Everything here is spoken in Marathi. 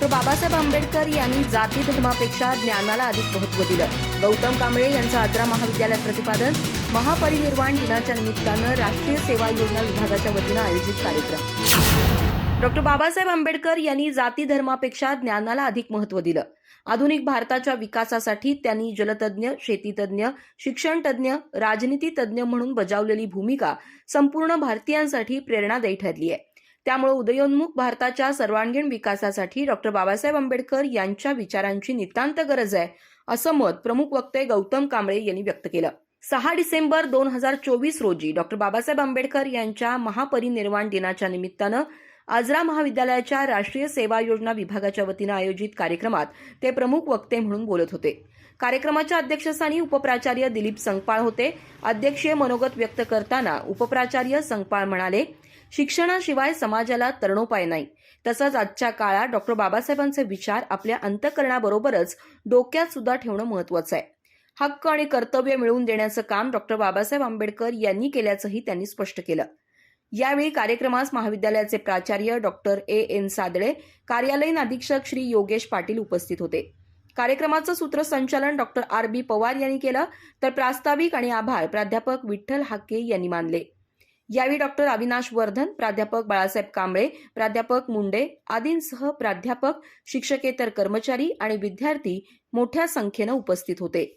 डॉक्टर बाबासाहेब आंबेडकर यांनी जाती धर्मापेक्षा ज्ञानाला अधिक महत्त्व दिलं. गौतम कांबळे यांचं आजरा महाविद्यालयात प्रतिपादन महापरिनिर्वाण दिनाच्या निमित्तानं राष्ट्रीय सेवा योजना विभागाच्या वतीनं आयोजित कार्यक्रम. डॉक्टर बाबासाहेब आंबेडकर यांनी जाती धर्मापेक्षा ज्ञानाला अधिक महत्त्व दिलं. आधुनिक भारताच्या विकासासाठी त्यांनी जलतज्ञ शेतीतज्ञ शिक्षणतज्ञ राजनीतीतज्ञ म्हणून बजावलेली भूमिका संपूर्ण भारतीयांसाठी प्रेरणादायी ठरली आहे त्यामुळे उदयोन्मुख भारताच्या सर्वांगीण विकासासाठी डॉक्टर बाबासाहेब आंबेडकर यांच्या विचारांची नितांत गरज आहे असं मत प्रमुख वक्ते गौतम कांबळे यांनी व्यक्त केलं. सहा डिसेंबर दोन हजार चोवीस रोजी डॉक्टर बाबासाहेब आंबेडकर यांच्या महापरिनिर्वाण दिनाच्या निमित्तानं आजरा महाविद्यालयाच्या राष्ट्रीय सेवा योजना विभागाच्या वतीनं आयोजित कार्यक्रमात ते प्रमुख वक्ते म्हणून बोलत होते. कार्यक्रमाच्या अध्यक्षस्थानी उपप्राचार्य दिलीप संगपाळ होते. अध्यक्षीय मनोगत व्यक्त करताना उपप्राचार्य संगपाळ म्हणाले शिक्षणाशिवाय समाजाला तरणोपाय नाही. तसंच आजच्या काळात डॉक्टर बाबासाहेबांचे विचार आपल्या अंतकरणाबरोबरच डोक्यात सुद्धा ठेवणं महत्वाचं आहे. हक्क आणि कर्तव्य मिळवून देण्याचं काम डॉक्टर बाबासाहेब आंबेडकर यांनी केल्याचंही त्यांनी स्पष्ट केलं. यावेळी कार्यक्रमास महाविद्यालयाचे प्राचार्य डॉक्टर ए. एन. सादळे कार्यालयीन अधीक्षक श्री योगेश पाटील उपस्थित होते. कार्यक्रमाचं सूत्रसंचालन डॉक्टर आर. बी. पवार यांनी केलं. तर प्रास्ताविक आणि आभार प्राध्यापक विठ्ठल हाके यांनी मानले. यावेळी डॉक्टर अविनाश वर्धन प्राध्यापक बाळासाहेब कांबळे प्राध्यापक मुंडे आदींसह प्राध्यापक शिक्षकेतर कर्मचारी आणि विद्यार्थी मोठ्या संख्येनं उपस्थित होते.